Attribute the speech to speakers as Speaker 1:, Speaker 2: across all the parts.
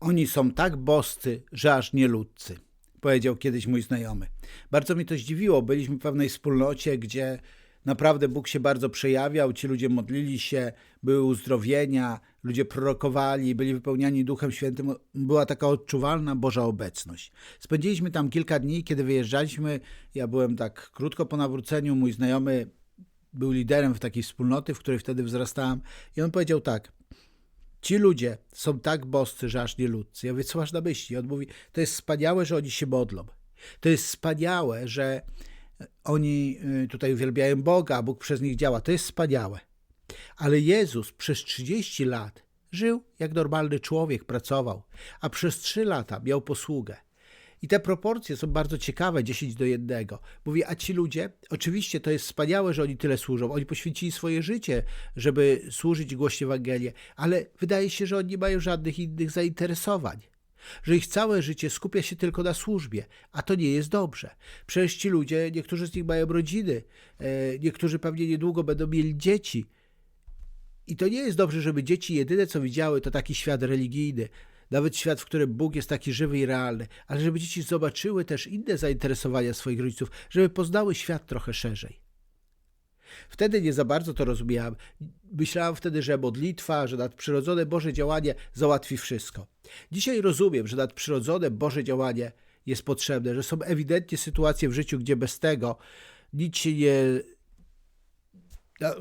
Speaker 1: Oni są tak boscy, że aż nie ludcy, powiedział kiedyś mój znajomy. Bardzo mi to zdziwiło. Byliśmy w pewnej wspólnocie, gdzie naprawdę Bóg się bardzo przejawiał, ci ludzie modlili się, były uzdrowienia, ludzie prorokowali, byli wypełniani Duchem Świętym. Była taka odczuwalna Boża obecność. Spędziliśmy tam kilka dni, kiedy wyjeżdżaliśmy. Ja byłem tak krótko po nawróceniu, mój znajomy był liderem w takiej wspólnoty, w której wtedy wzrastałem i on powiedział tak – Ci ludzie są tak boscy, że aż nie ludzcy. Ja mówię, co masz na myśli? On mówi, to jest wspaniałe, że oni się modlą. To jest wspaniałe, że oni y, tutaj uwielbiają Boga, a Bóg przez nich działa. To jest wspaniałe. Ale Jezus przez 30 lat żył jak normalny człowiek, pracował, a przez 3 lata miał posługę. I te proporcje są bardzo ciekawe, 10 do 1. Mówi, a ci ludzie, oczywiście to jest wspaniałe, że oni tyle służą, oni poświęcili swoje życie, żeby służyć głosić Ewangelię, ale wydaje się, że oni nie mają żadnych innych zainteresowań że ich całe życie skupia się tylko na służbie, a to nie jest dobrze. Przecież ci ludzie, niektórzy z nich mają rodziny, e, niektórzy pewnie niedługo będą mieli dzieci. I to nie jest dobrze, żeby dzieci jedyne co widziały to taki świat religijny, nawet świat, w którym Bóg jest taki żywy i realny, ale żeby dzieci zobaczyły też inne zainteresowania swoich rodziców, żeby poznały świat trochę szerzej. Wtedy nie za bardzo to rozumiałem. Myślałem wtedy, że modlitwa, że nadprzyrodzone Boże działanie załatwi wszystko. Dzisiaj rozumiem, że nadprzyrodzone Boże działanie jest potrzebne, że są ewidentnie sytuacje w życiu, gdzie bez tego nic się nie.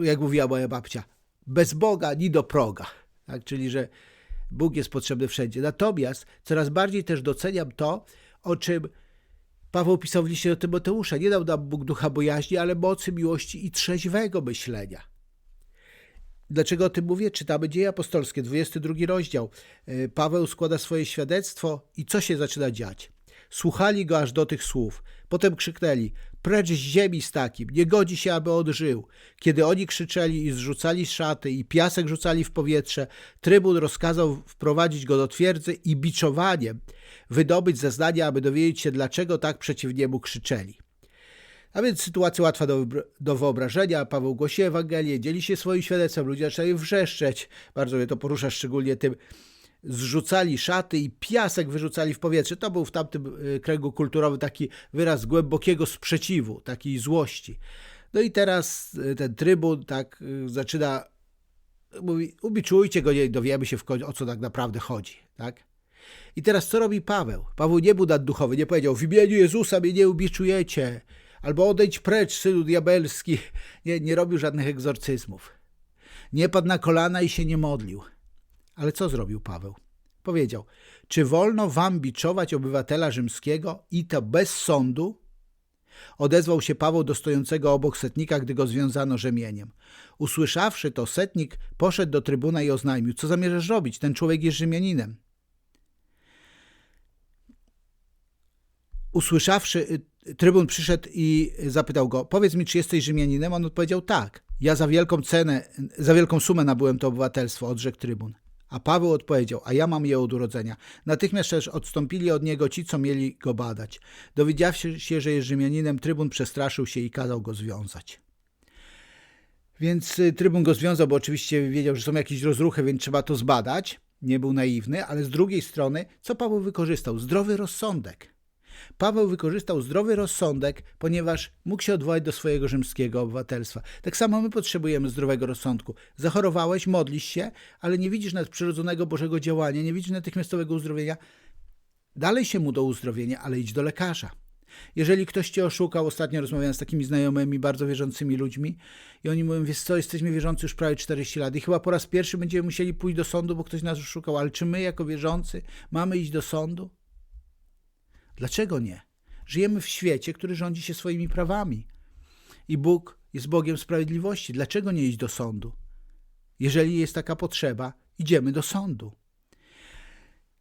Speaker 1: Jak mówiła moja babcia, bez Boga ni do proga. Tak? Czyli, że Bóg jest potrzebny wszędzie. Natomiast coraz bardziej też doceniam to, o czym Paweł pisał w liście do Tymoteusza. Nie dał nam Bóg ducha bojaźni, ale mocy, miłości i trzeźwego myślenia. Dlaczego o tym mówię? Czytamy Dzieje Apostolskie, 22 rozdział. E, Paweł składa swoje świadectwo i co się zaczyna dziać? Słuchali go aż do tych słów. Potem krzyknęli: Precz z ziemi z takim, nie godzi się, aby odżył. Kiedy oni krzyczeli i zrzucali szaty i piasek rzucali w powietrze, trybun rozkazał wprowadzić go do twierdzy i biczowaniem wydobyć zeznania, aby dowiedzieć się, dlaczego tak przeciw niemu krzyczeli. A więc sytuacja łatwa do, do wyobrażenia. Paweł głosi Ewangelię, dzieli się swoim świadectwem, ludzie zaczynają wrzeszczeć. Bardzo mnie to porusza, szczególnie tym, zrzucali szaty i piasek wyrzucali w powietrze. To był w tamtym y, kręgu kulturowym taki wyraz głębokiego sprzeciwu, takiej złości. No i teraz y, ten trybun tak y, zaczyna, mówi, ubiczujcie go, nie dowiemy się końcu, o co tak naprawdę chodzi. Tak? I teraz co robi Paweł? Paweł nie był nadduchowy, nie powiedział w imieniu Jezusa mnie nie ubiczujecie, albo odejdź precz, synu diabelski. Nie, nie robił żadnych egzorcyzmów. Nie padł na kolana i się nie modlił. Ale co zrobił Paweł? Powiedział: Czy wolno wam biczować obywatela rzymskiego i to bez sądu? Odezwał się Paweł do stojącego obok setnika, gdy go związano rzemieniem. Usłyszawszy to, setnik poszedł do trybuna i oznajmił: Co zamierzasz robić? Ten człowiek jest Rzymianinem. Usłyszawszy, y, trybun przyszedł i zapytał go: Powiedz mi, czy jesteś Rzymianinem? On odpowiedział: Tak. Ja za wielką cenę, za wielką sumę nabyłem to obywatelstwo, odrzekł trybun. A Paweł odpowiedział, a ja mam je od urodzenia. Natychmiast też odstąpili od niego ci, co mieli go badać. Dowiedziawszy się, że jest Rzymianinem, trybun przestraszył się i kazał go związać. Więc y, trybun go związał, bo oczywiście wiedział, że są jakieś rozruchy, więc trzeba to zbadać. Nie był naiwny, ale z drugiej strony, co Paweł wykorzystał? Zdrowy rozsądek. Paweł wykorzystał zdrowy rozsądek, ponieważ mógł się odwołać do swojego rzymskiego obywatelstwa. Tak samo my potrzebujemy zdrowego rozsądku. Zachorowałeś, modlisz się, ale nie widzisz nadprzyrodzonego Bożego działania, nie widzisz natychmiastowego uzdrowienia. Dalej się mu do uzdrowienia, ale idź do lekarza. Jeżeli ktoś cię oszukał, ostatnio rozmawiałem z takimi znajomymi, bardzo wierzącymi ludźmi i oni mówią, wiesz co, jesteśmy wierzący już prawie 40 lat i chyba po raz pierwszy będziemy musieli pójść do sądu, bo ktoś nas oszukał, ale czy my jako wierzący mamy iść do sądu? Dlaczego nie? Żyjemy w świecie, który rządzi się swoimi prawami. I Bóg jest Bogiem sprawiedliwości. Dlaczego nie iść do sądu? Jeżeli jest taka potrzeba, idziemy do sądu.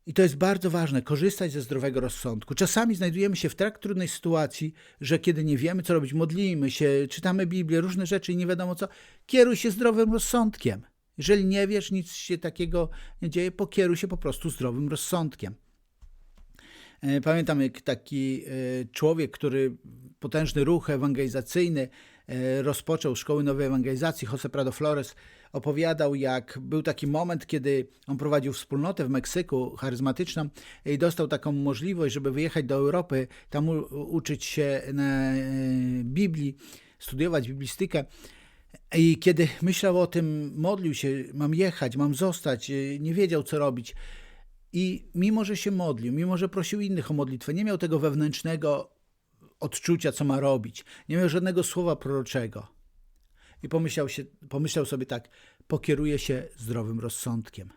Speaker 1: I to jest bardzo ważne, korzystać ze zdrowego rozsądku. Czasami znajdujemy się w tak trudnej sytuacji, że kiedy nie wiemy, co robić, modlimy się, czytamy Biblię, różne rzeczy i nie wiadomo co, kieruj się zdrowym rozsądkiem. Jeżeli nie wiesz, nic się takiego nie dzieje, pokieruj się po prostu zdrowym rozsądkiem. E, pamiętam, jak taki e, człowiek, który potężny ruch ewangelizacyjny e, rozpoczął szkoły nowej ewangelizacji, Jose Prado Flores, opowiadał, jak był taki moment, kiedy on prowadził wspólnotę w Meksyku charyzmatyczną i dostał taką możliwość, żeby wyjechać do Europy, tam uczyć się Biblii, studiować biblistykę. I kiedy myślał o tym, modlił się, mam jechać, mam zostać, nie wiedział co robić. I mimo, że się modlił, mimo, że prosił innych o modlitwę, nie miał tego wewnętrznego odczucia, co ma robić. Nie miał żadnego słowa proroczego. I pomyślał, się, pomyślał sobie tak, pokieruje się zdrowym rozsądkiem.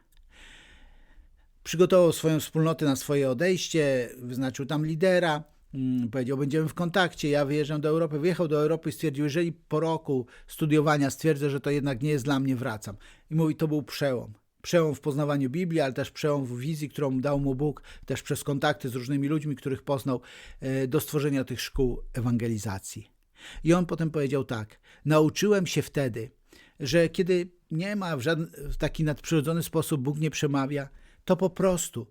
Speaker 1: Przygotował swoją wspólnotę na swoje odejście, wyznaczył tam lidera, mm, powiedział, będziemy w kontakcie, ja wyjeżdżam do Europy. Wyjechał do Europy i stwierdził, jeżeli po roku studiowania stwierdzę, że to jednak nie jest dla mnie, wracam. I mówi, to był przełom. Przełom w poznawaniu Biblii, ale też przełom w wizji, którą dał mu Bóg, też przez kontakty z różnymi ludźmi, których poznał e, do stworzenia tych szkół ewangelizacji. I on potem powiedział tak: Nauczyłem się wtedy, że kiedy nie ma w żaden w taki nadprzyrodzony sposób Bóg nie przemawia, to po prostu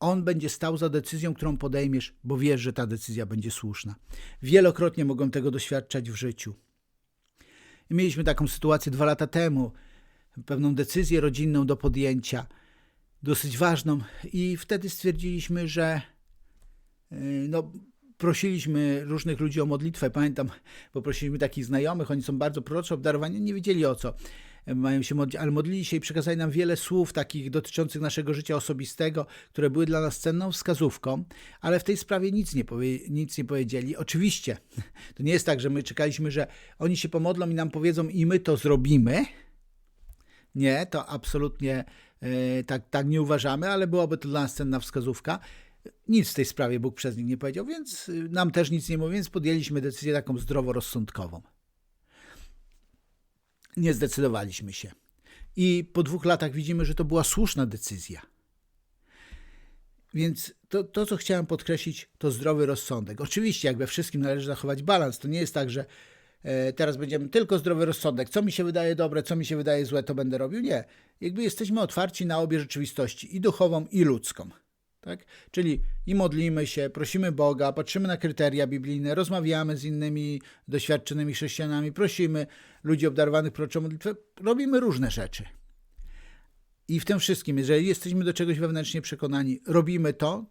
Speaker 1: on będzie stał za decyzją, którą podejmiesz, bo wiesz, że ta decyzja będzie słuszna. Wielokrotnie mogłem tego doświadczać w życiu. Mieliśmy taką sytuację dwa lata temu, pewną decyzję rodzinną do podjęcia, dosyć ważną, i wtedy stwierdziliśmy, że yy, no, prosiliśmy różnych ludzi o modlitwę. Pamiętam, poprosiliśmy takich znajomych, oni są bardzo proroczo obdarowani, nie wiedzieli o co mają się modlić, ale modlili się i przekazali nam wiele słów takich dotyczących naszego życia osobistego, które były dla nas cenną wskazówką, ale w tej sprawie nic nie, powie, nic nie powiedzieli. Oczywiście, to nie jest tak, że my czekaliśmy, że oni się pomodlą i nam powiedzą i my to zrobimy. Nie, to absolutnie e, tak, tak nie uważamy, ale byłaby to dla nas cenna wskazówka. Nic w tej sprawie Bóg przez nich nie powiedział, więc y, nam też nic nie mówi, więc podjęliśmy decyzję taką zdroworozsądkową. Nie zdecydowaliśmy się. I po dwóch latach widzimy, że to była słuszna decyzja. Więc to, to, co chciałem podkreślić, to zdrowy rozsądek. Oczywiście, jak we wszystkim należy zachować balans. To nie jest tak, że teraz będziemy tylko zdrowy rozsądek. Co mi się wydaje dobre, co mi się wydaje złe, to będę robił. Nie. Jakby jesteśmy otwarci na obie rzeczywistości, i duchową, i ludzką. Tak? Czyli i modlimy się, prosimy Boga, patrzymy na kryteria biblijne, rozmawiamy z innymi doświadczonymi chrześcijanami, prosimy ludzi obdarowanych proroczą modlitwę, robimy różne rzeczy. I w tym wszystkim, jeżeli jesteśmy do czegoś wewnętrznie przekonani, robimy to,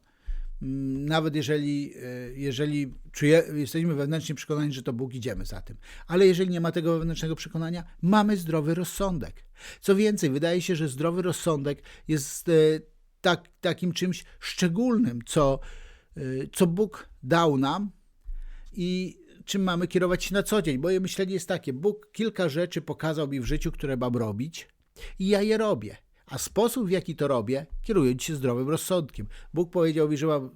Speaker 1: nawet jeżeli, e, jeżeli czuje, jesteśmy wewnętrznie przekonani, że to Bóg idziemy za tym. Ale jeżeli nie ma tego wewnętrznego przekonania, mamy zdrowy rozsądek. Co więcej, wydaje się, że zdrowy rozsądek jest e, tak, takim czymś szczególnym, co, y, co Bóg dał nam i czym mamy kierować się na co dzień. Moje myślenie jest takie: Bóg kilka rzeczy pokazał mi w życiu, które mam robić, i ja je robię. A sposób, w jaki to robię, kierując się zdrowym rozsądkiem. Bóg powiedział mi, że mam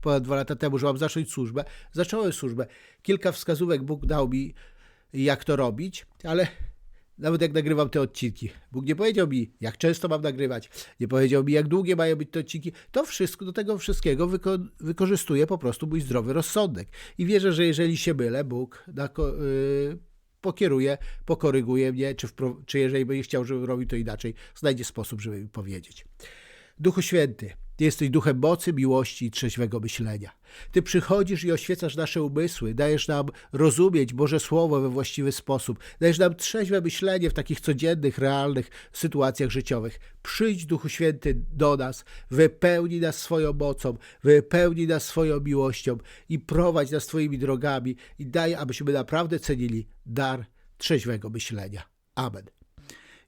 Speaker 1: ponad dwa lata temu, że mam zacząć służbę. Zacząłem służbę. Kilka wskazówek Bóg dał mi, jak to robić, ale nawet jak nagrywam te odcinki. Bóg nie powiedział mi, jak często mam nagrywać, nie powiedział mi, jak długie mają być te odcinki. To wszystko, do tego wszystkiego wyko wykorzystuję po prostu mój zdrowy rozsądek. I wierzę, że jeżeli się mylę, Bóg na, yy, pokieruje, pokoryguje mnie, czy, czy jeżeli będzie chciał, żebym robił to inaczej, znajdzie sposób, żeby mi powiedzieć. Duchu Święty, Ty jesteś duchem mocy, miłości i trzeźwego myślenia. Ty przychodzisz i oświecasz nasze umysły, dajesz nam rozumieć Boże Słowo we właściwy sposób, dajesz nam trzeźwe myślenie w takich codziennych, realnych sytuacjach życiowych. Przyjdź, Duchu Święty, do nas, wypełnij nas swoją mocą, wypełnij nas swoją miłością i prowadź nas Twoimi drogami i daj, abyśmy naprawdę cenili dar trzeźwego myślenia. Amen.